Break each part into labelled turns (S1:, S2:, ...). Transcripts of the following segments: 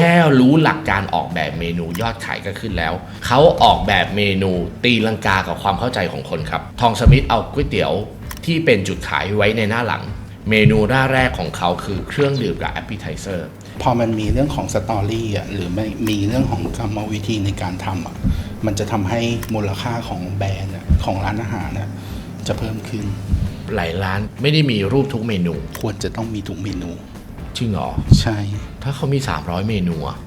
S1: ค่รู้หลักการออกแบบเมนูยอดขายก็ขึ้นแล้ว เขาออกแบบเมนูตีลังกากับความเข้าใจของคนครับ ทองสมิธเอาก๋วยเตี๋ยวที่เป็นจุดขายไว้ในหน้าหลัง เมนูหน้าแรกของเขาคือเครื่องดื่มกับแอปเปิลไทเซอร์
S2: พอมันมีเรื่องของสตอรี่อะหรือไม่มีเรื่องของกรรมวิธีในการทำอะมันจะทำให้มูลค่าของแบรนด์อะของร้านอาหารน่ะจะเพิ่มขึ้น
S1: หลายร้านไม่ได้มีรูปทุกเมนู
S2: ควรจะต้องมีทุกเมนู
S1: จริงเหรอ
S2: ใช่
S1: ถ้าเขามี 300 เมนูอะ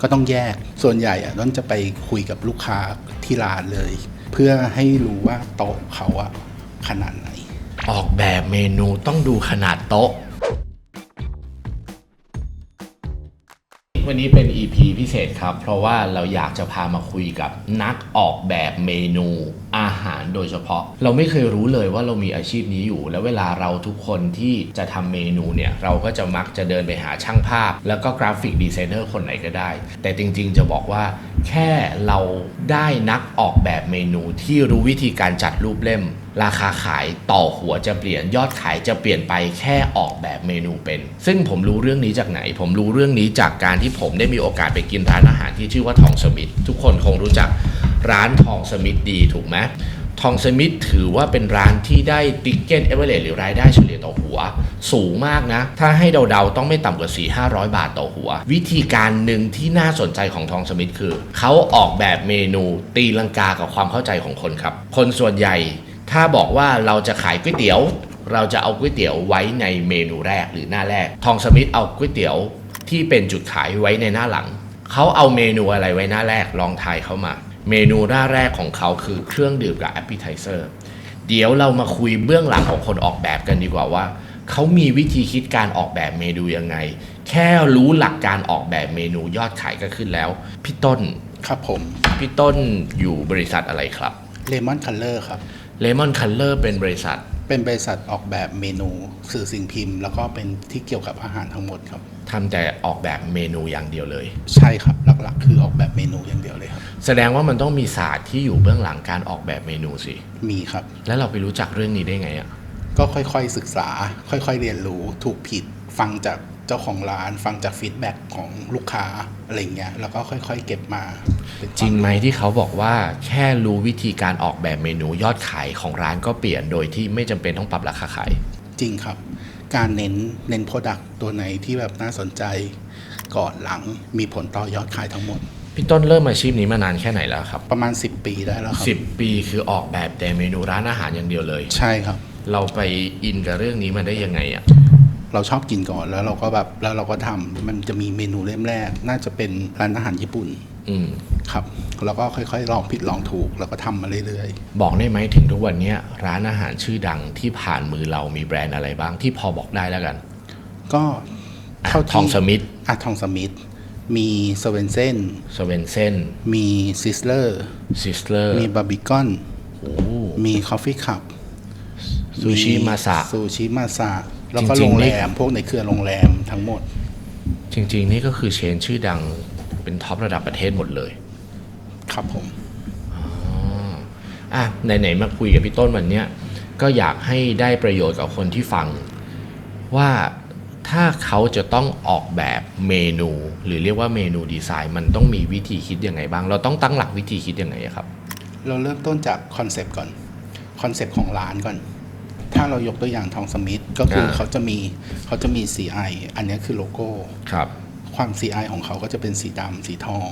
S2: ก็ต้องแยกส่วนใหญ่อะต้องจะไปคุยกับลูกค้าที่ร้านเลย เพื่อให้รู้ว่าโต๊ะเขาอะขนาดไหน
S1: ออกแบบเมนูต้องดูขนาดโต๊ะ วันนี้เป็น EP พิเศษครับ เพราะว่าเราอยากจะพามาคุยกับนักออกแบบเมนู อาหารโดยเฉพาะ เราไม่เคยรู้เลยว่าเรามีอาชีพนี้อยู่ แล้วเวลาเราทุกคนที่จะทำเมนูเนี่ย เราก็จะมักจะเดินไปหาช่างภาพ แล้วก็กราฟิกดีไซเนอร์คนไหนก็ได้ แต่จริงๆจะบอกว่า แค่เราได้นักออกแบบเมนูที่รู้วิธีการจัดรูปเล่มราคาขายต่อหัวจะเปลี่ยนยอดขายจะเปลี่ยนไปแค่ออกแบบเมนูเป็น ซึ่งผมรู้เรื่องนี้จากไหน ผมรู้เรื่องนี้จากการที่ผมได้มีโอกาสไปกินร้านอาหารที่ชื่อว่าทองสมิธทุกคนคงรู้จัก ร้านทองสมิธดีถูกไหมทองสมิธถือว่าเป็นร้านที่ได้ติ๊กเก็ตเอเวอเรสหรือรายได้เฉลี่ยต่อหัว สูงมากนะ ถ้าให้เดาๆ ต้องไม่ต่ำกว่า 4 500 บาทต่อหัว วิธีการหนึ่งที่น่าสนใจของทองสมิธคือ เขาออกแบบเมนูตีลังกากับความเข้าใจของคนครับ คนส่วนใหญ่ ถ้าบอกว่าเราจะขายก๋วยเตี๋ยว เราจะเอาก๋วยเตี๋ยวไว้ในเมนูแรกหรือหน้าแรก ทองสมิธเอาก๋วยเตี๋ยวที่เป็นจุดขายไว้ในหน้าหลังเขาเอาเมนูอะไรไว้หน้าแรกลองทายเขามา เมนูหน้าแรกของเขาคือเครื่องดื่มกับแอปเปิลไทเซอร์เดี๋ยวเรามาคุยเบื้องหลังของคนออกแบบกันดีกว่าว่า เขามีวิธีคิดการออกแบบเมนูยังไง แค่รู้หลักการออกแบบเมนูยอดขายก็ขึ้นแล้ว พี่ต้น
S2: ครับผม
S1: พี่ต้นอยู่บริษัทอะไรครับ
S2: เลมอนคัลเลอร์ครับ
S1: Lemon Color เป็นบริษัท
S2: เป็นบริษัทออกแบบเมนูสื่อสิ่งพิมพ์ แล้วก็เป็นที่เกี่ยวกับอาหารทั้งหมดครับ
S1: ทำแต่ออกแบบเมนูอย่างเดียวเลย
S2: ใช่ครับ หลักๆคือออกแบบเมนูอย่างเดียวเลยครับ
S1: แสดงว่ามันต้องมีศาสตร์ที่อยู่เบื้องหลังการออกแบบเมนูสิ
S2: มีครับ
S1: แล้วเราไปรู้จักเรื่องนี้ได้ไงอะ
S2: ก็ค่อยๆศึกษา ค่อยๆเรียนรู้ถูกผิดฟังจากเจ้าของร้าน ฟังจากฟีดแบ็กของลูกค้าอะไรเงี้ยแล้วก็ค่อยๆเก็บมาเป็นความ
S1: จริงไหมที่เขาบอกว่าแค่รู้วิธีการออกแบบเมนูยอดขายของร้านก็เปลี่ยนโดยที่ไม่จำเป็นต้องปรับราคาขาย
S2: จริงครับ การเน้นเน้นโปรดักต์ตัวไหนที่แบบน่าสนใจ ก่อนหลังมีผลต่อยอดขายทั้งหมด
S1: พี่ต้นเริ่มอาชีพนี้มานานแค่ไหนแล้วครับ
S2: ประมาณ 10 ปีได้แล้วครับ
S1: สิบปีคือออกแบบแต่เมนูร้านอาหารอย่างเดียวเลย
S2: ใช่ครับ
S1: เราไปอินกับเรื่องนี้มาได้ยังไงอะ
S2: เราชอบกินก่อนแล้วเราก็แบบแล้วเราก็ทำมันจะมีเมนูเล่มแรก น่าจะเป็นร้านอาหารญี่ปุ่น
S1: อืม
S2: ครับ แล้วก็ค่อยๆ ลองผิดลองถูก แล้วก็ทำมาเรื่อย
S1: บอกได้ไหมถึงทุกวันเนี้ยร้านอาหารชื่อดังที่ผ่านมือเรามีแบรนด์อะไรบ้างที่พอบอกได้แล้วกัน
S2: ๆก็เท่าที่
S1: ทองสมิธ
S2: อะทองสมิธมีเซเว่นเซน
S1: สเวนเซน
S2: มีซิสเลอร์
S1: ซิสเลอร์
S2: มีบาร์บีคอน
S1: โอ้
S2: มีคอฟฟี่คัพ
S1: ซูชิมาสะ
S2: ซูชิมาซาแล้วก็
S1: จริ
S2: โรงง
S1: ๆนี่
S2: แรม พวกในเครือโรงแรมทั้งหมด
S1: จริง ๆ นี่ก็คือเชนชื่อดังเป็นท็อประดับประเทศหมดเลย
S2: ครับผม
S1: อะไหนๆมาคุยกับพี่ต้นวันเนี้ยก็อยากให้ได้ประโยชน์กับคนที่ฟัง ว่า ถ้าเขาจะต้องออกแบบเมนู หรือเรียกว่าเมนูดีไซน์มันต้องมีวิธีคิดยังไงบ้าง เราต้องตั้งหลักวิธีคิดยังไงอะครับ
S2: เราเริ่มต้นจากคอนเซปต์ก่อนคอนเซปต์ของร้านก่อน ถ้าเรายกตัวอย่างทองสมิธก็คือ
S1: อ่า
S2: เขาจะมีเขาจะมี CI อันนี้คือโลโก้
S1: ครับ
S2: ความ CI ของเขาก็จะเป็นสีดำสีทอง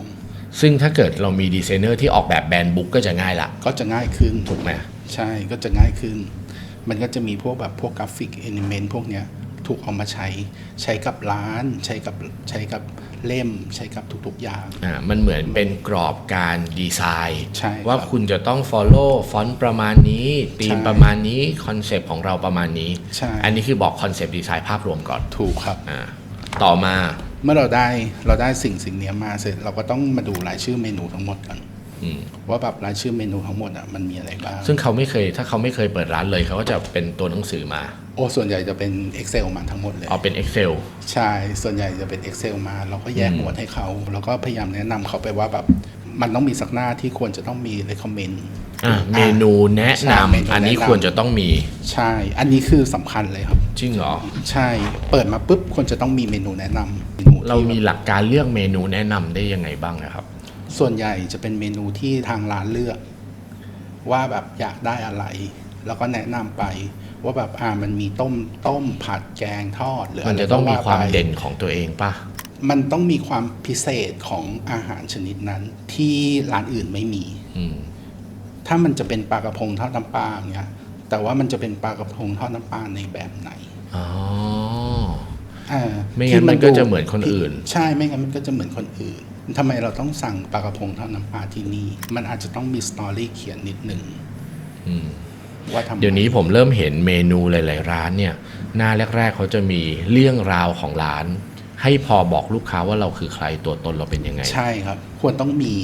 S1: ซึ่งถ้าเกิดเรามีดีไซเนอร์ที่ออกแบบแบรนด์บุ๊กก็จะง่ายละ
S2: ก็จะง่ายขึ้น
S1: ถูกไหม
S2: ใช่ก็จะง่ายขึ้น มันก็จะมีพวกแบบพวกกราฟิกเอนิเมนต์พวกเนี้ย ถูกเอามาใช้ใช้กับร้านใช้กับใช้กับเล่มใช้กับทุกๆอย่าง
S1: อ่ามันเหมือนเป็นกรอบการดีไซน์
S2: ใช่ครับ
S1: ว่าคุณจะต้อง follow ฟอนต์ประมาณนี้ธีม
S2: ใช่
S1: ประมาณนี้คอนเซปต์ของเราประมาณนี้
S2: ใช่
S1: อันนี้คือบอกคอนเซปต์ดีไซน์ภาพรวมก่อน
S2: ถูกครับ
S1: อ่าต่อมา
S2: เมื่อเราได้เราได้สิ่งสิ่งเนี้ยมาเสร็จเราก็ต้องมาดูรายชื่อเมนูทั้งหมดกัน
S1: อืม
S2: ว่าแบบรายชื่อเมนูทั้งหมดอะมันมีอะไรบ้าง
S1: ซึ่งเขาไม่เคยถ้าเขาไม่เคยเปิดร้านเลยเขาก็จะเป็นตัวหนังสือมา
S2: โอ้ส่วนใหญ่จะเป็น Excel มาทั้งหมดเลย
S1: เอาเป็น Excel
S2: ใช่ส่วนใหญ่จะเป็น Excel มา เราก็แยกหมวดให้เขาแล้วก็พยายามแนะนำเขาไปว่าแบบมันต้องมีสักหน้าที่ควรจะต้องมี recommend
S1: อ่าเมนูแนะ
S2: ใช่เมนู
S1: นำอันนี้
S2: แนะนำ
S1: ควรจะต้องมี
S2: ใช่ อันนี้คือสำคัญเลยครับ
S1: จริงเหรอ
S2: ใช่เปิดมาปุ๊บควรจะต้องมีเมนูแนะนำเมนู
S1: เรา
S2: ที่
S1: มีหลักการเลือกเมนูแนะนำได้ยังไงบ้างนะครับ
S2: ส่วนใหญ่จะเป็นเมนูที่ทางร้านเลือก ว่าแบบอยากได้อะไร แล้วก็แนะนำไปว่าแบบอ่ามันมีต้มต้มผัดแกงทอด หรือ
S1: มัน
S2: ไร
S1: จะต้องมี
S2: ก็
S1: ความ
S2: ไป
S1: เด่นของตัวเองป่ะ
S2: มันต้องมีความพิเศษของอาหารชนิดนั้นที่ร้านอื่นไม่มี
S1: อืม
S2: ถ้ามันจะเป็นปลากระพงทอดน้ำปลาอย่างเงี้ย แต่ว่ามันจะเป็นปลากระพงทอดน้ำปลาในแบบไหน
S1: อ๋อ
S2: อ่า
S1: ไม่งั้น
S2: ที่
S1: มันก็
S2: ดู
S1: จะเหมือนคนอื่น
S2: ใช่ไม่งั้นมันก็จะเหมือนคนอื่น ทำไมเราต้องสั่งปลากระพงทอดน้ำปลาที่นี่ มันอาจจะต้องมีสตอรี่เขียนนิดหนึ่ง
S1: อืม
S2: ว่าทำไม
S1: เดี๋ยวนี้ผมเริ่มเห็นเมนูหลาย ๆ ร้านเนี่ย หน้าแรก ๆ เขาจะมีเรื่องราวของร้าน ให้พอบอกลูกค้าว่าเราคือใครตัวตนเราเป็นยังไง
S2: ใช่ครับ ควรต้องมี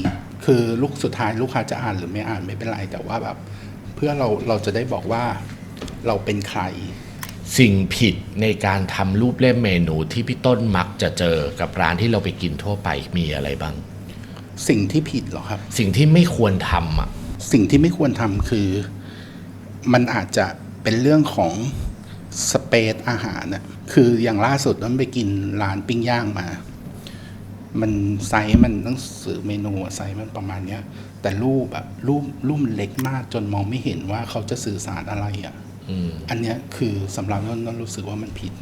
S2: คือลูกสุดท้ายลูกค้าจะอ่านหรือไม่อ่านไม่เป็นไรแต่ว่าแบบ เพื่อเราเราจะได้บอกว่าเราเป็นใคร
S1: สิ่งผิดในการทำรูปเล่มเมนูที่พี่ต้นมักจะเจอกับร้านที่เราไปกินทั่วไปมีอะไรบ้าง
S2: สิ่งที่ผิดเหรอครับ
S1: สิ่งที่ไม่ควรทำอะ
S2: สิ่งที่ไม่ควรทำคือ มันอาจจะเป็นเรื่องของสเปซอาหารน่ะคืออย่างล่าสุดนั้นไปกินร้านปิ้งย่างมา มันไซส์มันต้องสื่อเมนูอะไซส์มันประมาณเนี้ย แต่รูปแบบรูปรูปมันเล็กมากจนมองไม่เห็นว่าเขาจะสื่อสารอะไรอะ
S1: อืม
S2: อันเนี้ยคือสำหรับนนนนรู้สึกว่ามันผิด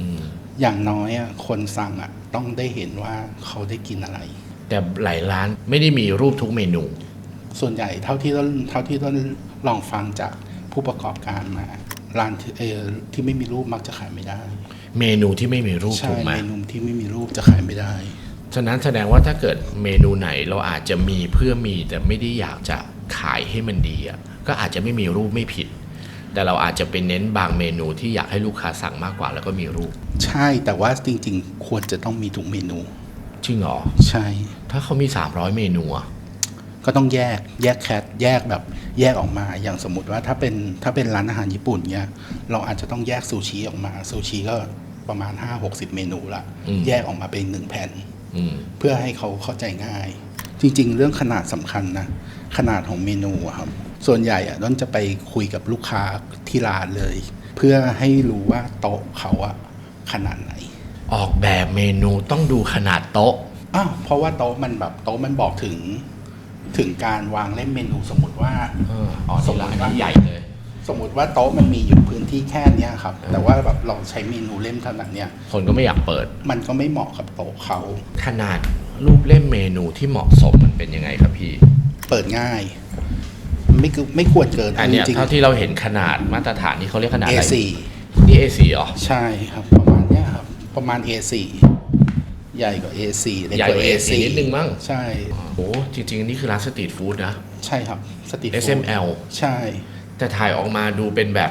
S1: อืม
S2: อย่างน้อยอะคนสั่งอะต้องได้เห็นว่าเขาได้กินอะไร
S1: แต่หลายร้านไม่ได้มีรูปทุกเมนู
S2: ส่วนใหญ่เท่าที่ต้นเท่าที่ต้นลองฟังจากผู้ประกอบการมาร้านที่เออที่ไม่มีรูปมักจะขายไม่ได้
S1: เมนูที่ไม่มีรูป
S2: ใช่
S1: ถูกไหม
S2: เมนูที่ไม่มีรูปจะขายไม่ได้
S1: ฉะนั้นแสดงว่าถ้าเกิดเมนูไหนเราอาจจะมีเพื่อมีแต่ไม่ได้อยากจะขายให้มันดีอะก็อาจจะไม่มีรูปไม่ผิด แต่เราอาจจะเป็นเน้นบางเมนูที่อยากให้ลูกค้าสั่งมากกว่าแล้วก็มีรูป
S2: ใช่แต่ว่าจริงๆ ควรจะต้องมีทุกเมนู
S1: จริงเหรอ
S2: ใช่
S1: ถ้าเขามี 300 เมนูอะ
S2: ก็ต้องแยกแยกแคทแยกแบบแยกออกมาอย่างสมมติว่าถ้าเป็นถ้าเป็นร้านอาหารญี่ปุ่นเนี่ยเราอาจจะต้องแยกซูชิออกมาซูชิก็ประมาณ 5-60 เมนูละแยกออกมาเป็นหนึ่งแผ่น
S1: อืม
S2: เพื่อให้เขาเข้าใจง่าย จริง ๆ เรื่องขนาดสำคัญนะ ขนาดของเมนูอะครับ ส่วนใหญ่อะต้นจะไปคุยกับลูกค้าที่ร้านเลย เพื่อให้รู้ว่าโต๊ะเขาอะขนาดไหน
S1: ออกแบบเมนูต้องดูขนาดโต๊ะ
S2: อ้าวเพราะว่าโต๊ะมันแบบโต๊ะมันบอกถึง ถึงการวางเล่มเมนูสมมติว่า
S1: เอออ๋อ
S2: ส
S1: ส
S2: ม
S1: ม
S2: มุ
S1: ม
S2: ติ
S1: ติ
S2: ว่า
S1: ว่าใหญ่เลย
S2: สมมติว่าโต๊ะมันมีอยู่พื้นที่แค่เนี้ยครับ แต่ว่าแบบเราใช้เมนูเล่มเท่านั้นเนี่ย
S1: คนก็ไม่อยากเปิด
S2: มันก็ไม่เหมาะกับโต๊ะเขา
S1: ขนาดรูปเล่มเมนูที่เหมาะสมมันเป็นยังไงครับพี่
S2: เปิดง่าย ไม่คือไม่ควรเกิน
S1: อันเนี้ย
S2: จริง
S1: เท่าที่เราเห็นขนาดมาตรฐานที่เขาเรียกขนาดอะไร
S2: A4
S1: นี่ A4 เหรอ
S2: ใช่ครับ ประมาณเนี้ยครับประมาณ A4 ใหญ่กว่า A4 เล็ก
S1: ใหญ่
S2: ก
S1: ก
S2: ว่า
S1: ว่า A4 นิดนึงมั้ง
S2: ใช่
S1: โอ้จริง ๆ นี่คือร้านสตรีทฟู้ดนะ
S2: ใช่ครับสตรีทฟู้ด
S1: SML
S2: ใช่
S1: แต่ถ่ายออกมาดูเป็นแบบ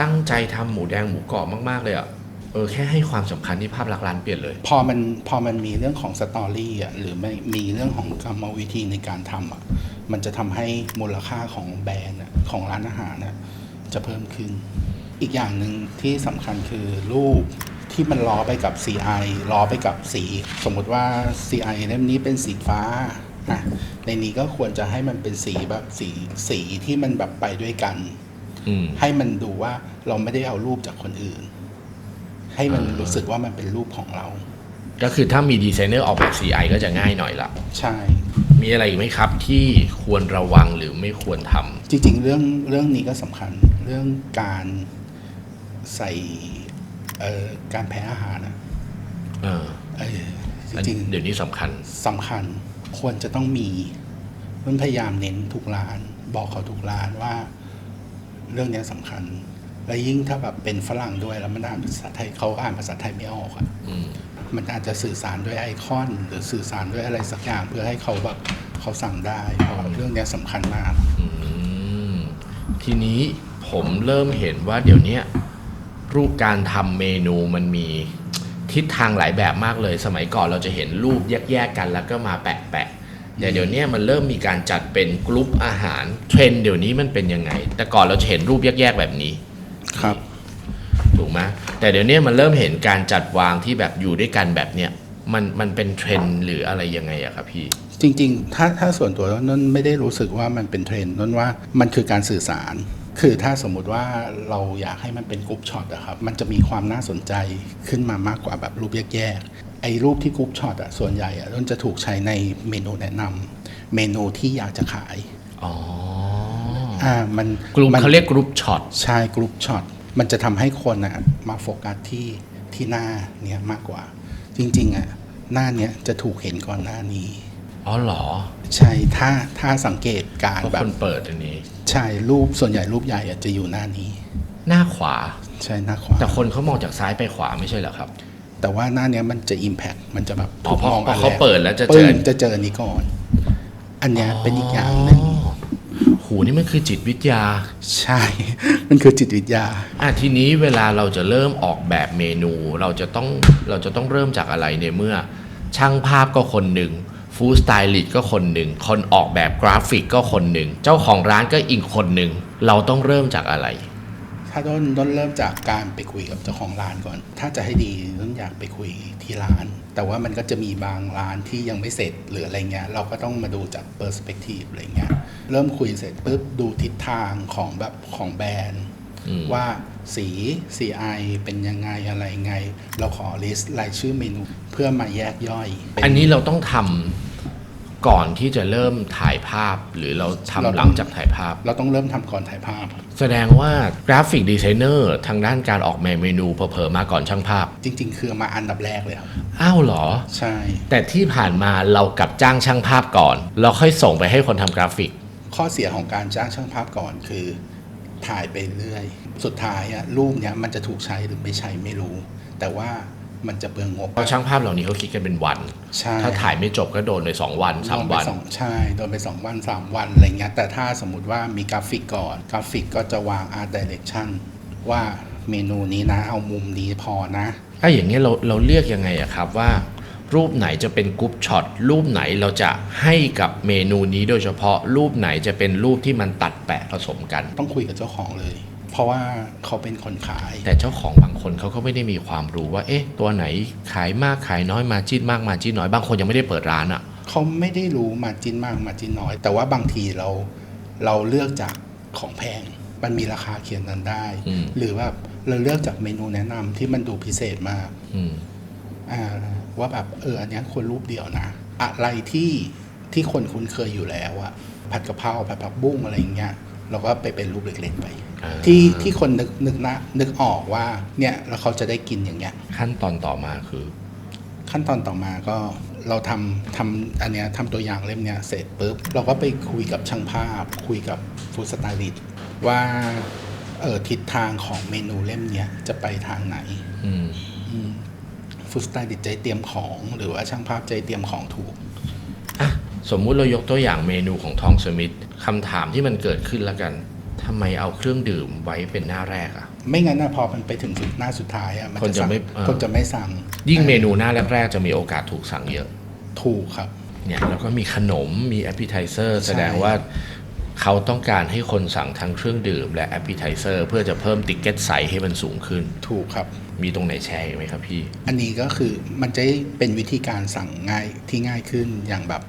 S1: ตั้งใจทำหมูแดงหมูกรอบมาก ๆ เลยอะ เออ แค่ให้ความสำคัญที่ภาพลักษณ์ร้านเปลี่ยนเลย
S2: พอมันพอมันมีเรื่องของสตอรี่อะหรือไม่มีเรื่องของกรรมวิธีในการทำอะ มันจะทำให้มูลค่าของแบรนด์อะของร้านอาหารน่ะจะเพิ่มขึ้น อีกอย่างหนึ่งที่สำคัญคือรูปที่มันล้อไปกับ CI ล้อไปกับสี สมมุติว่า CI เล่มนี้เป็นสีฟ้าอะในนี้ก็ควรจะให้มันเป็นสีแบบสีสีที่มันแบบไปด้วยกัน
S1: อืม
S2: ให้มันดูว่าเราไม่ได้เอารูปจากคนอื่น ให้มันรู้สึกว่ามันเป็นรูปของเรา
S1: ก็คือถ้ามีดีไซเนอร์ออกแบบ CI ก็จะง่ายหน่อยละ
S2: ใช่
S1: มีอะไรอีกไหมครับ ที่ควรระวังหรือไม่ควรทำ
S2: จริงๆ เรื่องเรื่องนี้ก็สำคัญเรื่องการใส่เอ่อการแพ้อาหารนะ
S1: เออ
S2: เออจ
S1: อัน
S2: ริง
S1: เดี๋ยวนี้สำคัญ
S2: ๆสำคัญควรจะต้องมีมันพยายามเน้นทุกร้าน บอกเขาทุกร้านว่า เรื่องนี้สำคัญ และยิ่งถ้าแบบเป็นฝรั่งด้วยแล้วมันอ่านภาษาไทยเขาอ่านภาษาไทยไม่ออกอะ
S1: อืม
S2: มันอาจจะสื่อสารด้วยไอคอน หรือสื่อสารด้วยอะไรสักอย่างเพื่อให้เขาแบบเขาสั่งได้เพราะเรื่องนี้สำคัญมาก
S1: อืมทีนี้ผมเริ่มเห็นว่าเดี๋ยวเนี้ยรูปการทำเมนูมันมีทิศทางหลายแบบมากเลย สมัยก่อนเราจะเห็นรูปแยกๆกันแล้วก็มาแปะๆแต่เดี๋ยวเนี้ยมันเริ่มมีการจัดเป็นกลุ่มอาหารเทรนด์เดี๋ยวนี้มันเป็นยังไง แต่ก่อนเราจะเห็นรูปแยกๆแบบนี้
S2: ครับ
S1: ถูกไหมแต่เดี๋ยวนี้มันเริ่มเห็นการจัดวางที่แบบอยู่ด้วยกันแบบเนี้ยมันมันเป็นเทรนด์หรืออะไรยังไงอะครับพี่
S2: จริง ๆ ถ้าถ้าส่วนตัวนั่นไม่ได้รู้สึกว่ามันเป็นเทรนด์นั่นว่ามันคือการสื่อสาร คือถ้าสมมุติว่าเราอยากให้มันเป็นกรุ๊ปช็อตอะครับมันจะมีความน่าสนใจขึ้นมามากกว่าแบบรูปแยกๆไอ้รูปที่กรุ๊ปช็อตอะส่วนใหญ่อะมันจะถูกใช้ในเมนูแนะนำเมนูที่อยากจะขาย
S1: อ๋อ
S2: อ่ามัน
S1: กลุ่ม
S2: มัน
S1: เขาเรียกกรุ๊ปช็อต
S2: ใช่กรุ๊ปช็อตมันจะทำให้คนอะมาโฟกัสที่ที่หน้าเนี่ยมากกว่า จริง ๆอะหน้าเนี้ยจะถูกเห็นก่อนหน้านี้
S1: อ๋อเหรอ
S2: ใช่ถ้าถ้าสังเกตการ
S1: เพราะ
S2: แบ
S1: ค
S2: บ
S1: นเปิดอันนี้
S2: ใช่รูปส่วนใหญ่รูปใหญ่อะจะอยู่หน้านี้
S1: หน้าขวา
S2: ใช่หน้าขวา
S1: แต่คนเขามองจากซ้ายไปขวาไม่ใช่เหรอครับ
S2: แต่ว่าหน้าเนี้ยมันจะ Impact มันจะแบบ
S1: อ๋อเพราะ
S2: ถูกมอง
S1: เพราะ
S2: น
S1: เขา
S2: แรก
S1: เปิดแล้วจะเจ
S2: ปึ้
S1: อ
S2: งจะเจออันนี้ก่อน อันเนี้ยเป็นอีกอย่างหนึ่ง
S1: หูนี่มันคือจิตวิทยา
S2: ใช่ มันคือจิตวิทยา
S1: อะทีนี้เวลาเราจะเริ่มออกแบบเมนู เราจะต้องเราจะต้องเริ่มจากอะไรในเมื่อ ช่างภาพก็คนหนึ่งฟู้ดสไตลิสต์ก็คนหนึ่งคนออกแบบกราฟิกก็คนหนึ่งเจ้าของร้านก็อีกคนหนึ่งเราต้องเริ่มจากอะไร
S2: ถ้าต้นต้นเริ่มจากการไปคุยกับเจ้าของร้านก่อน ถ้าจะให้ดีต้นอยากไปคุยที่ร้าน แต่ว่ามันก็จะมีบางร้านที่ยังไม่เสร็จหรืออะไรเงี้ยเราก็ต้องมาดูจากเปอร์สเปกทีฟอะไรเงี้ยเริ่มคุยเสร็จปุ๊บดูทิศทางของแบบของแบรนด์
S1: อืม
S2: ว่าสี CI เป็นยังไงอะไรไง เราขอลิสต์รายชื่อเมนูเพื่อมาแยกย่อยเป็
S1: อันนี้เราต้องทำ ก่อนที่จะเริ่มถ่ายภาพหรือเราทำ
S2: เราต้อง
S1: หลังจากถ่ายภาพ
S2: เราต้องเริ่มทำก่อนถ่ายภาพ
S1: แสดงว่ากราฟิกดีไซเนอร์ทางด้านการออกแบบเมนูเผลอๆมาก่อนช่างภาพ
S2: จริง ๆ คือมาอันดับแรกเลยครับ
S1: อ้าวเหรอ
S2: ใช่
S1: แต่ที่ผ่านมาเรากลับจ้างช่างภาพก่อน เราค่อยส่งไปให้คนทำกราฟิก
S2: ข้อเสียของการจ้างช่างภาพก่อนคือถ่ายไปเรื่อย สุดท้ายอะรูปเนี้ยมันจะถูกใช้หรือไม่ใช้ไม่รู้ แต่ว่า มันจะเปลืองงบ
S1: เพราะช่างภาพเหล่านี้เขาคิดกันเป็นวัน
S2: ใช่
S1: ถ้าถ่ายไม่จบก็โดนไปสองวันสาม
S2: โดนไป
S1: วัน
S2: สองใช่โดนไปสองวันสามวันอะไรเงี้ยแต่ถ้าสมมติว่ามีกราฟิกก่อน กราฟิกก็จะวาง art direction ว่าเมนูนี้นะ เอามุมนี้พอนะ
S1: ถ้าอย่างนี้ยเราเราเรียกยังไงอะครับว่า รูปไหนจะเป็นกรุ๊ปช็อตรูปไหนเราจะให้กับเมนูนี้โดยเฉพาะรูปไหนจะเป็นรูปที่มันตัดแปะผสมกัน
S2: ต้องคุยกับเจ้าของเลย เพราะว่าเขาเป็นคนขาย
S1: แต่เจ้าของบางคนเขาก็ไม่ได้มีความรู้ว่า เอ๊ะ ตัวไหนขายมากขายน้อยมาจิ้นมากมาจิ้นน้อยบางคนยังไม่ได้เปิดร้านอะ
S2: เขาไม่ได้รู้มาจินมากมาจินน้อย แต่ว่าบางทีเราเราเลือกจากของแพงมันมีราคาเขียนนั้นได้
S1: อืม
S2: หรือว่าเราเลือกจากเมนูแนะนำที่มันดูพิเศษมาก
S1: อืม
S2: อ่าว่าแบบเอออันเนี้ยควรรูปเดียวนะ อะไรที่ที่คนคุ้นเคยอยู่แล้วอะผัดกะเพราผัดผักบุ้งอะไรอย่างเงี้ย เราก็ไปเป็นรูปเล็กๆไป
S1: อ่า
S2: ที่ที่คนนึกนึกนะนึกออกว่าเนี่ยแล้วเขาจะได้กินอย่างเงี้ย
S1: ขั้นตอนต่อมาคือ
S2: ขั้นตอนต่อมาก็เราทำทำอันเนี้ยทำตัวอย่างเล่มเนี้ยเสร็จปุ๊บเราก็ไปคุยกับช่างภาพ คุยกับฟู้ดสไตลิสต์ว่าเออทิศทางของเมนูเล่มเนี้ยจะไปทางไหน
S1: อืม
S2: ฟู้ดสไตลิสต์ใจเตรียมของ หรือว่าช่างภาพใจเตรียมของถูก
S1: อะ สมมุติเรายกตัวอย่างเมนูของทองสมิธคำถามที่มันเกิดขึ้นแล้วกันทำไมเอาเครื่องดื่มไว้เป็นหน้าแรกอะ
S2: ไม่งั้นนะพอมันไปถึงจุดหน้าสุดท้ายอะมัน
S1: คนจะ
S2: สั่ง
S1: ไม่เออ
S2: คนจะไม่สั่ง
S1: ยิ่งเมนูหน้าแรกๆจะมีโอกาสถูกสั่งเยอะ
S2: ถูกครับ
S1: เนี่ยแล้วก็มีขนมมีแอปเปิลไทเซอร์แสดงว่า เขาต้องการให้คนสั่งทั้งเครื่องดื่มและแอปเปิลไทเซอร์เพื่อจะเพิ่มติ๊กเก็ตไซส์ให้มันสูงขึ้น
S2: ถูกครับ
S1: มีตรงไหนแชร์อีกไหมครับพี่
S2: อันนี้ก็คือมันจะเป็นวิธีการสั่งง่ายที่ง่ายขึ้นอย่างแบบ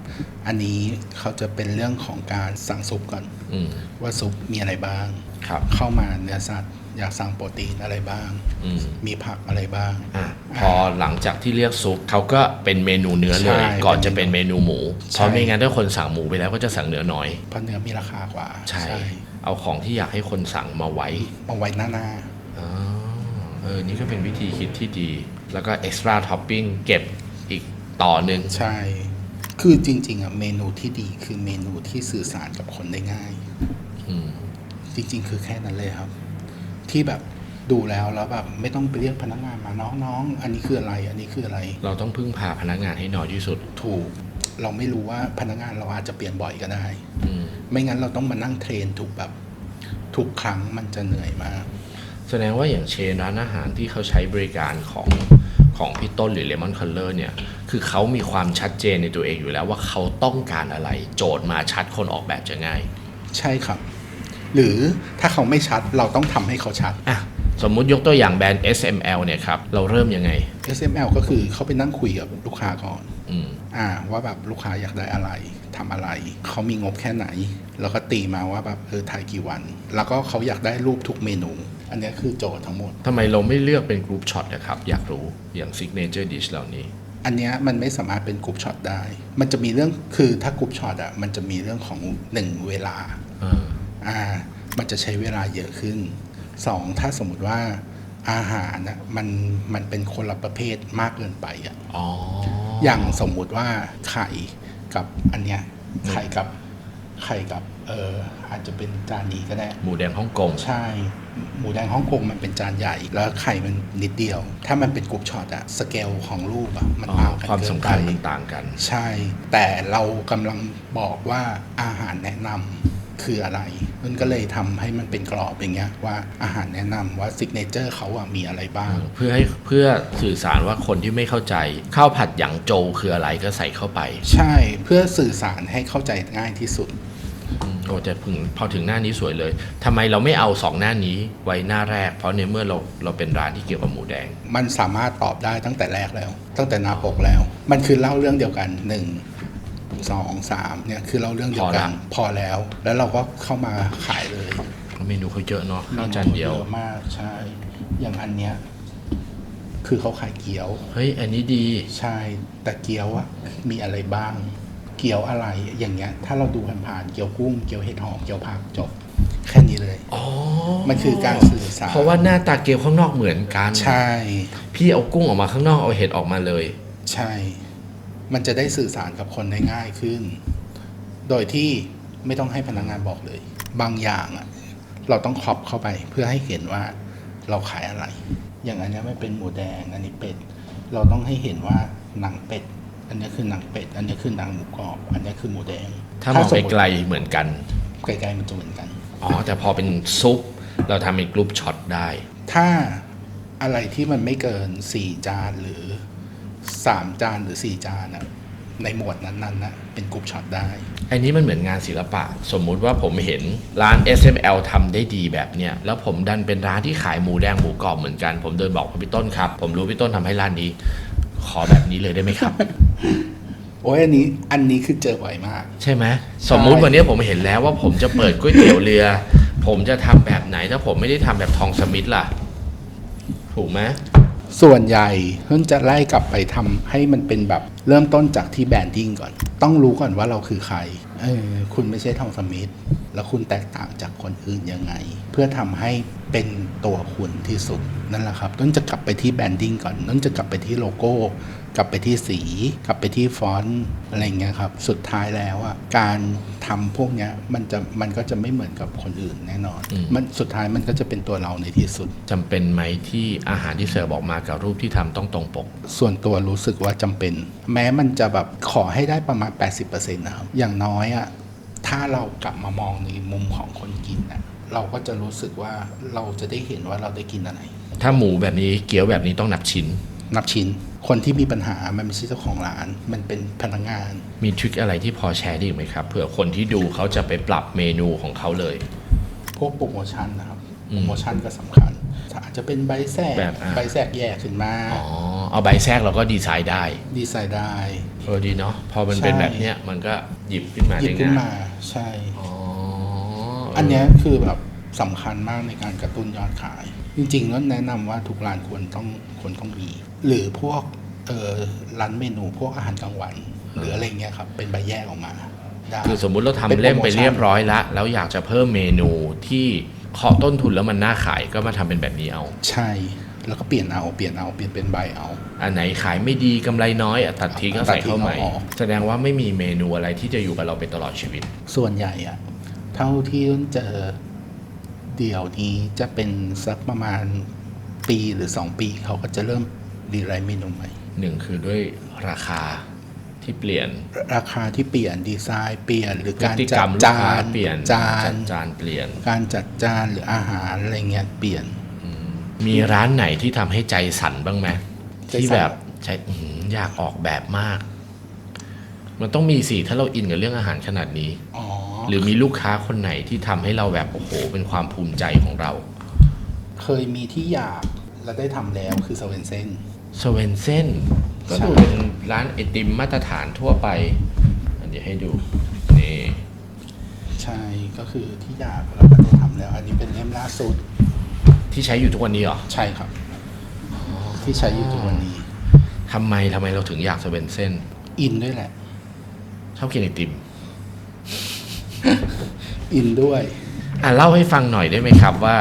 S2: อันนี้เขาจะเป็นเรื่องของการสั่งซุปก่อน
S1: อืม
S2: ว่าซุปมีอะไรบ้าง
S1: ครับ
S2: เข้ามาเนื้อสัตว์ อยากสั่งโปรตีนอะไรบ้าง
S1: อืม
S2: มีผักอะไรบ้าง
S1: อะพอหลังจากที่เรียกซุปเขาก็เป็นเมนูเนื้อเลย
S2: ใช่
S1: ก่อนจะเป็นเมนูหมู
S2: ใช่
S1: เพราะไม่งั้นถ้าคนสั่งหมูไปแล้วก็จะสั่งเนื้อน้อย
S2: เพราะเนื้อมีราคากว่า
S1: ใช่ เอาของที่อยากให้คนสั่งมาไว้
S2: เอาไว้หน้าหน้า
S1: อ๋อเออ นี่ก็เป็นวิธีคิดที่ดี แล้วก็ extra topping เก็บอีกต่อหนึ่ง
S2: ใช่ คือจริง ๆอะเมนูที่ดีคือเมนูที่สื่อสารกับคนได้ง่าย
S1: อืม
S2: จริง ๆ คือแค่นั้นเลยครับ ที่แบบดูแล้วแล้วแบบไม่ต้องไปเรียกพนักงานมาน้องๆอันนี้คืออะไร อันนี้คืออะไร
S1: เราต้องพึ่งพาพนักงานให้น้อยที่สุด
S2: ถูก เราไม่รู้ว่าพนักงานเราอาจจะเปลี่ยนบ่อยก็ได้
S1: อืม
S2: ไม่งั้นเราต้องมานั่งเทรนถูกแบบทุกครั้งมันจะเหนื่อยมาก
S1: แสดงว่าอย่างเชนร้านอาหารที่เขาใช้บริการของของพี่ต้นหรือเลมอนคัลเลอร์เนี่ย คือเขามีความชัดเจนในตัวเองอยู่แล้วว่าเขาต้องการอะไร โจทย์มาชัดคนออกแบบจะง่าย
S2: ใช่ครับ หรือถ้าเขาไม่ชัดเราต้องทำให้เขาชัด
S1: อะสมมุติยกตัวอย่างแบรนด์ SML เนี่ยครับ เราเริ่มยังไง
S2: SML ก็คือเขาไปนั่งคุยกับลูกค้าก่อน
S1: อืม
S2: อ่าว่าแบบลูกค้าอยากได้อะไรทำอะไร เขามีงบแค่ไหน แล้วก็ตีมาว่าแบบเออถ่ายกี่วัน แล้วก็เขาอยากได้รูปทุกเมนู อันเนี้ยคือโจทย์ทั้งหมด
S1: ทำไมเราไม่เลือกเป็นกรุ๊ปช็อตนะครับ อยากรู้อย่าง Signature Dish เหล่านี้
S2: อันเนี้ยมันไม่สามารถเป็นกรุ๊ปช็อตได้ มันจะมีเรื่องคือถ้ากรุ๊ปช็อตอะมันจะมีเรื่องของหนึ่งเวลา
S1: อ่า
S2: อ่ามันจะใช้เวลาเยอะขึ้นสองถ้าสมมุติว่าอาหารน่ะมันมันเป็นคนละประเภทมากเกินไปอะ
S1: อ๋อ
S2: อย่างสมมุติว่าไข่กับอันเนี้ยไข่กับไข่กับ เอออาจจะเป็นจานนี้ก็ได้
S1: หมูแดงฮ่องกง
S2: ใช่ หมูแดงฮ่องกงมันเป็นจานใหญ่ แล้วไข่มันนิดเดียว ถ้ามันเป็นกรุ๊ปช็อตอะสเกลของรูปอะมัน
S1: อ๋อ
S2: ต่างกัน
S1: ความ
S2: เกิ
S1: สำ
S2: น
S1: คัญ
S2: ไป
S1: มันต่างกัน
S2: ใช่ แต่เรากำลังบอกว่าอาหารแนะนำคืออะไร มันก็เลยทำให้มันเป็นกรอบอย่างเงี้ยว่าอาหารแนะนำว่าซิกเนเจอร์เขาอะมีอะไรบ้าง
S1: เพื่อให้เพื่อสื่อสารว่าคนที่ไม่เข้าใจข้าวผัดหยางโจวคืออะไรก็ใส่เข้าไป
S2: ใช่เพื่อสื่อสารให้เข้าใจง่ายที่สุด
S1: อืม โอ้แต่ถึงพอถึงหน้านี้สวยเลยทำไมเราไม่เอาสองหน้านี้ไว้หน้าแรก เพราะในเมื่อเราเราเป็นร้านที่เกี่ยวกับหมูแดง
S2: มันสามารถตอบได้ตั้งแต่แรกแล้ว ตั้งแต่หนาปกแล้ว มันคือเล่าเรื่องเดียวกันหนึ่งสองสามเนี่ยคือเล่าเรื่องเดียวกันพอแล้ว แล้วเราก็เข้ามาขายเลย
S1: เมนูเขาเยอะเนาะข้าวจานเดียว
S2: อะมากใช่ อย่างอันเนี้ยคือเขาขายเกี๊ยว
S1: เฮ้ย อันนี้ดี
S2: ใช่ แต่เกี๊ยวอะมีอะไรบ้าง เกี๊ยวอะไรอย่างเงี้ย ถ้าเราดูผ่านๆเกี๊ยวกุ้งเกี๊ยวเห็ดหอมเกี๊ยวผักจบแค่นี้เลย
S1: อ๋อ
S2: มันคือการสื่อสาร
S1: เพราะว่าหน้าตาเกี๊ยวข้างนอกเหมือนกัน
S2: ใช่
S1: พี่เอากุ้งออกมาข้างนอกเอาเห็ดออกมาเลย
S2: ใช่ มันจะได้สื่อสารกับคนได้ง่ายขึ้น โดยที่ไม่ต้องให้พนักงานบอกเลย บางอย่างอะเราต้องครอบเข้าไปเพื่อให้เห็นว่าเราขายอะไร อย่างอันเนี้ยไม่เป็นหมูแดงอันนี้เป็ดเราต้องให้เห็นว่าหนังเป็ด อันนี้คือหนังเป็ด อันนี้คือหนังหมูกรอบ อันนี้คือหมูแดง
S1: ถ้ามอง
S2: ส
S1: ไป
S2: มมุติ
S1: ไกลเหมือนกัน
S2: ไกลๆมันจะเหมือนกัน
S1: อ๋อ แต่พอเป็นซุป เราทำเป็นกรุ๊ปช็อตได้
S2: ถ้าอะไรที่มันไม่เกินสี่จานหรือสามจานหรือสี่จานอะในหมวดนั้นๆนะเป็นกรุ๊ปช็อตได้
S1: อันนี้มันเหมือนงานศิลปะ สมมุติว่าผมเห็นร้าน SML ทำได้ดีแบบเนี้ยแล้วผมดันเป็นร้านที่ขายหมูแดงหมูกรอบเหมือนกัน ผมเดินบอกพี่ต้นครับ ผมรู้พี่ต้นทำให้ร้านนี้ ขอแบบนี้เลยได้ไหมครับ
S2: โอ้ยอันนี้อันนี้คือเจอบ่อยมาก
S1: ใช่ไหมสมมุติวันนี้ผมเห็นแล้วว่าผมจะเปิดก๋วยเตี๋ยวเรือ ผมจะทำแบบไหนถ้าผมไม่ได้ทำแบบทองสมิธล่ะ ถูกไหม
S2: ส่วนใหญ่เพิ่งจะไล่กลับไปทำให้มันเป็นแบบเริ่มต้นจากที่แบรนดิ้งก่อน ต้องรู้ก่อนว่าเราคือใครเออคุณไม่ใช่ทองสมิธแล้วคุณแตกต่างจากคนอื่นยังไง เพื่อทำให้เป็นตัวคุณที่สุดนั่นแหละครับ ต้นจะกลับไปที่แบรนดิ้งก่อนต้นจะกลับไปที่โลโก้กลับไปที่สี กลับไปที่ฟอนต์อะไรเงี้ยครับ สุดท้ายแล้วอะการทำพวกเนี้ยมันจะมันก็จะไม่เหมือนกับคนอื่นแน่นอน มันสุดท้ายมันก็จะเป็นตัวเราในที่สุด
S1: จำเป็นไหมที่อาหารที่เสิร์ฟออกมากับรูปที่ทำต้องตรงปก
S2: ส่วนตัวรู้สึกว่าจำเป็น แม้มันจะแบบขอให้ได้ประมาณ 80%นะครับ อย่างน้อยอะถ้าเรากลับมามองในมุมของคนกินอะเราก็จะรู้สึกว่าเราจะได้เห็นว่าเราได้กินอะไร
S1: ถ้าหมูแบบนี้เกี๊ยวแบบนี้ต้องนับชิ้น
S2: นับชิ้น คนที่มีปัญหามันไม่ใช่เจ้าของร้าน มันเป็นพนักงาน
S1: มีทริคอะไรที่พอแชร์ได้อีกไหมครับเผื่อคนที่ดูเขาจะไปปรับเมนูของเขาเลย
S2: พวกโปรโมชั่นนะครับ
S1: อืม
S2: โปรโมชั่นก็สำคัญ อาจจะเป็นใบแทรก
S1: แบบอะ
S2: ใบแทรกแยกขึ้นมา
S1: อ๋อเอาใบแทรกเราก็ดีไซน์ได้
S2: ดีไซน์ได้
S1: เออดีเนาะพอมันเป็น
S2: ใช่
S1: แบบเนี้ยมันก็หยิบขึ้นมา
S2: หยิบ
S1: ได้
S2: ขึ้น
S1: ง่าย
S2: มาใช่
S1: อ๋อ
S2: อันเนี้ยคือแบบสำคัญมากในการกระตุ้นยอดขาย จริงๆแล้วแนะนำว่าทุกร้านควรต้องควรต้องมี หรือพวกเอ่อร้านเมนูพวกอาหารกลางวัน หรืออะไรเงี้ยครับเป็นใบแยกออกมาได้
S1: คือสมมุติเรา
S2: เป็น
S1: ทำ
S2: โปรโมชั่น
S1: เล่มไปเรียบร้อยละแล้วอยากจะเพิ่มเมนูที่เคาะต้นทุนแล้วมันน่าขายก็มาทำเป็นแบบนี้เอา
S2: ใช่แล้วก็เปลี่ยนเอาเปลี่ยนเอาเปลี่ยนเป็นใบเอา
S1: อันไหนขายไม่ดีกำไรน้อยอะตัดทิ้งก็ใส่เข้าใหม่
S2: ตัดทิ้งเอาออก
S1: แสดงว่าไม่มีเมนูอะไรที่จะอยู่กับเราไปตลอดชีวิต
S2: ส่วนใหญ่อะเท่าที่เจอเดี๋ยวนี้จะเป็นสักประมาณปีหรือสองปีเขาก็จะเริ่ม รีไรเมนูใหม่
S1: หนึ่งคือด้วยราคาที่เปลี่ยน
S2: ราคาที่เปลี่ยนดีไซน์เปลี่ยนหรือ
S1: พ
S2: การ
S1: ฤติกร
S2: จั
S1: รม
S2: ด
S1: ลูก
S2: จา
S1: ค้านเปลี่ยน
S2: จาน
S1: จัดจานเปลี่ยน
S2: การจัดจานหรืออาหารอะไรเงี้ยเปลี่ยน
S1: มีร้านไหนที่ทำให้ใจสั่นบ้างไหม
S2: ใจสั่น
S1: ที่แบบใจอื้อหืออยากออกแบบมาก มันต้องมีสิถ้าเราอินกับเรื่องอาหารขนาดนี้
S2: อ๋อ
S1: หรือมีลูกค้าคนไหนที่ทำให้เราแบบโอ้โห เป็นความภูมิใจของเรา
S2: เคยมีที่อยากและได้ทำแล้วคือสเวนเซน
S1: สเวนเซนก็
S2: ใช่
S1: ดูเป็นร้านไอติมมาตรฐานทั่วไป อันเดี๋ยวให้ดูนี่
S2: ใช่ก็คือที่อยากแล้วก็ได้ทำแล้ว อันนี้เป็นเล่มล่าสุด
S1: ที่ใช้อยู่ทุกวันนี้เหรอ
S2: ใช่ครับ ที่ใช้อยู่ทุกวันนี้
S1: ทำไมทำไมเราถึงอยากสเวนเซ่น
S2: อินด้วยแหละ
S1: ชอบกินไอติม
S2: อินด้วย
S1: อะเล่าให้ฟังหน่อยได้ไหมครับว่า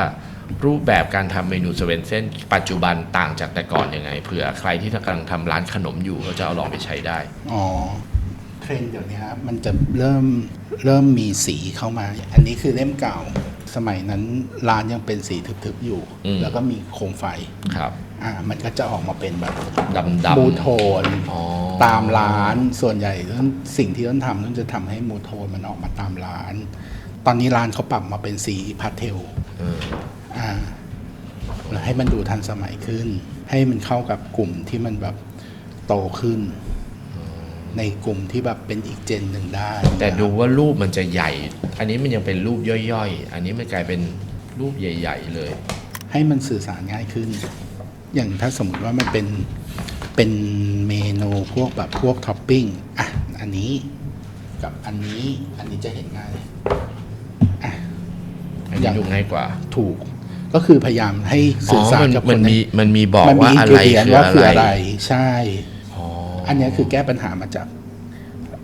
S1: รูปแบบการทำเมนูสเวนเซ่นปัจจุบันต่างจากแต่ก่อนยังไงเผื่อใครที่กำลังทำร้านขนมอยู่เขาจะเอาลองไปใช้ได้
S2: อ๋อเทรนด์เดี๋ยวนี้มันจะเริ่มเริ่มมีสีเข้ามา อันนี้คือเล่มเก่า สมัยนั้นร้านยังเป็นสีทึบๆอยู่
S1: อืม
S2: แล้วก็มีโคมไฟ
S1: ครับ
S2: อ่ามันก็จะออกมาเป็นแบบ
S1: ดำดำ
S2: มูโทน
S1: อ๋อ
S2: ตามร้านส่วนใหญ่ต้นสิ่งที่ต้นทำต้นจะทำให้มูโทนมันออกมาตามร้าน ตอนนี้ร้านเขาปรับมาเป็นสีพาสเทล
S1: เออ
S2: อ่าแล้ว ให้มันดูทันสมัยขึ้น ให้มันเข้ากับกลุ่มที่มันแบบโตขึ้น ในกลุ่มที่แบบเป็นอีกเจนหนึ่งได้
S1: แต่ดูว่ารูปมันจะใหญ่ อันนี้มันยังเป็นรูปย่อยๆ อันนี้มันกลายเป็นรูปใหญ่ ๆ เลย
S2: ให้มันสื่อสารง่ายขึ้น อย่างถ้าสมมติว่ามันเป็นเป็นเมนูพวกแบบพวกท็อปปิ้งอะอันนี้กับอันนี้อันนี้จะเห็นง่ายอะ
S1: อัน
S2: อย่า
S1: นี้
S2: ง
S1: ดูง่ายกว่า
S2: ถูก ก็คือพยายามให้
S1: อ๋
S2: สื่
S1: อ
S2: อสาร
S1: มัน
S2: กับค
S1: มัน
S2: น
S1: มีมันมีบอก
S2: มัน
S1: ว่า
S2: มี
S1: อะไร
S2: อินกิ
S1: คือ
S2: ว่าคือ
S1: อะ
S2: อะไรไร ใช่
S1: อ๋อ
S2: อันเนี้ยคือแก้ปัญหามาจาก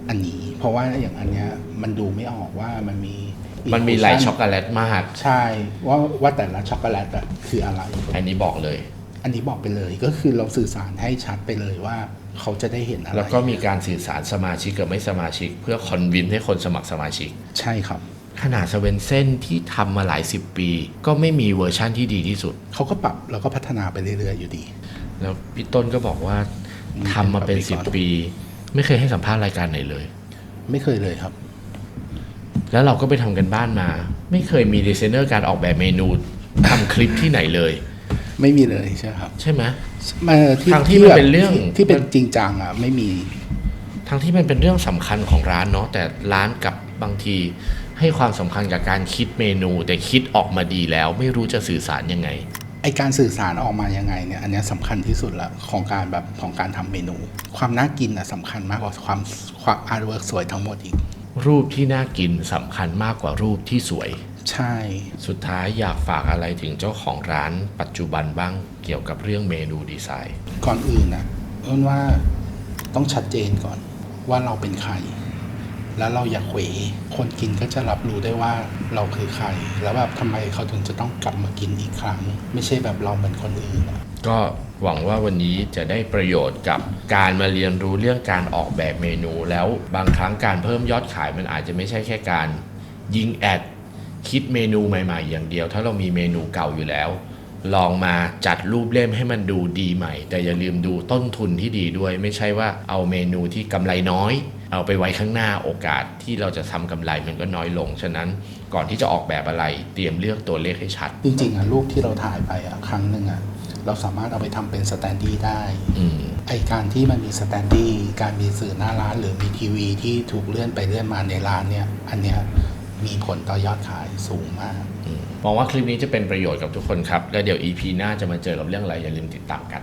S2: อันนี้ เพราะว่าอย่างอันเนี้ยมันดูไม่ออกว่ามันมี
S1: มันมีหลาย
S2: inclusion
S1: ช็อกโกแลตมาก
S2: ใช่ว่าว่าแต่ละช็อกโกแลตอะคืออะไร
S1: อันนี้บอกเลย
S2: อันนี้บอกไปเลยก็คือเราสื่อสารให้ชัดไปเลยว่าเขาจะได้เห็นอะไร
S1: แล้วก็มีการสื่อสารสมาชิกกับไม่สมาชิก เพื่อคอนวินให้คนสมัครสมาชิก
S2: ใช่ครับ
S1: ขนาดสเวนเซ่นที่ทำมาหลายสิบปี ก็ไม่มีเวอร์ชั่นที่ดีที่สุด
S2: เขาก็ปรับแล้วก็พัฒนาไปเรื่อยๆอยู่ดี
S1: แล้วพี่ต้นก็บอกว่าทำมาเป็น
S2: มี
S1: สิบ
S2: เป็น
S1: ปี ไม่เคยให้สัมภาษณ์รายการไหนเลย
S2: ไม่เคยเลยครับ
S1: แล้วเราก็ไปทำกันบ้านมา ไม่เคยมีดีไซเนอร์การออกแบบเมนูทำคลิปที่ไหนเลย
S2: ไม่มีเลยใช่ครับ
S1: ใช่ไหม
S2: เอ่อ
S1: ทางที่มัน
S2: แบบ
S1: เป็นเรื่อง
S2: ที่ที่เป็นจริงจังอะ ไม่มี
S1: ทั้งที่มันเป็นเรื่องสำคัญของร้านเนาะแต่ร้านกับบางที ให้ความสำคัญกับการคิดเมนู แต่คิดออกมาดีแล้ว ไม่รู้จะสื่อสารยังไง
S2: ไอการสื่อสารออกมายังไงเนี่ยอันเนี้ยสำคัญที่สุดละของการแบบของการทำเมนู ความน่ากินอะสำคัญมากกว่าความความอาร์ตเวิร์กสวยทั้งหมดอีก
S1: รูปที่น่ากินสำคัญมากกว่ารูปที่สวย
S2: ใช่
S1: สุดท้ายอยากฝากอะไรถึงเจ้าของร้านปัจจุบันบ้างเกี่ยวกับเรื่องเมนูดีไซน์
S2: ก่อนอื่นนะอ้นว่าต้องชัดเจนก่อนว่าเราเป็นใคร แล้วเราอย่าเขวคนกินก็จะรับรู้ได้ว่าเราคือใคร แล้วแบบทำไมเขาถึงจะต้องกลับมากินอีกครั้ง ไม่ใช่แบบเราเหมือนคนอื่น
S1: ก็หวังว่าวันนี้จะได้ประโยชน์กับการมาเรียนรู้เรื่องการออกแบบเมนู แล้วบางครั้งการเพิ่มยอดขายมันอาจจะไม่ใช่แค่การยิงแอดคิดเมนูใหม่ ๆ อย่างเดียว ถ้าเรามีเมนูเก่าอยู่แล้ว ลองมาจัดรูปเล่มให้มันดูดีใหม่ แต่อย่าลืมดูต้นทุนที่ดีด้วย ไม่ใช่ว่าเอาเมนูที่กำไรน้อย เอาไปไว้ข้างหน้าโอกาสที่เราจะทำกำไรมันก็น้อยลง ฉะนั้นก่อนที่จะออกแบบอะไร เตรียมเลือกตัวเลขให้ชัด
S2: จริงๆอะรูปที่เราถ่ายไปอะครั้งหนึ่งอะเราสามารถเอาไปทำเป็นสแตนดี้ได้
S1: อืม
S2: ไอการที่มันมีสแตนดี้การมีสื่อหน้าร้านหรือมีทีวีที่ถูกเลื่อนไปเลื่อนมาในร้านเนี่ยอันเนี้ยมีผลต่อยอดขายสูงมาก
S1: มองว่าคลิปนี้จะเป็นประโยชน์กับทุกคนครับ และเดี๋ยว EP หน้าจะมาเจอกับเรื่องอะไรอย่าลืมติดตามกัน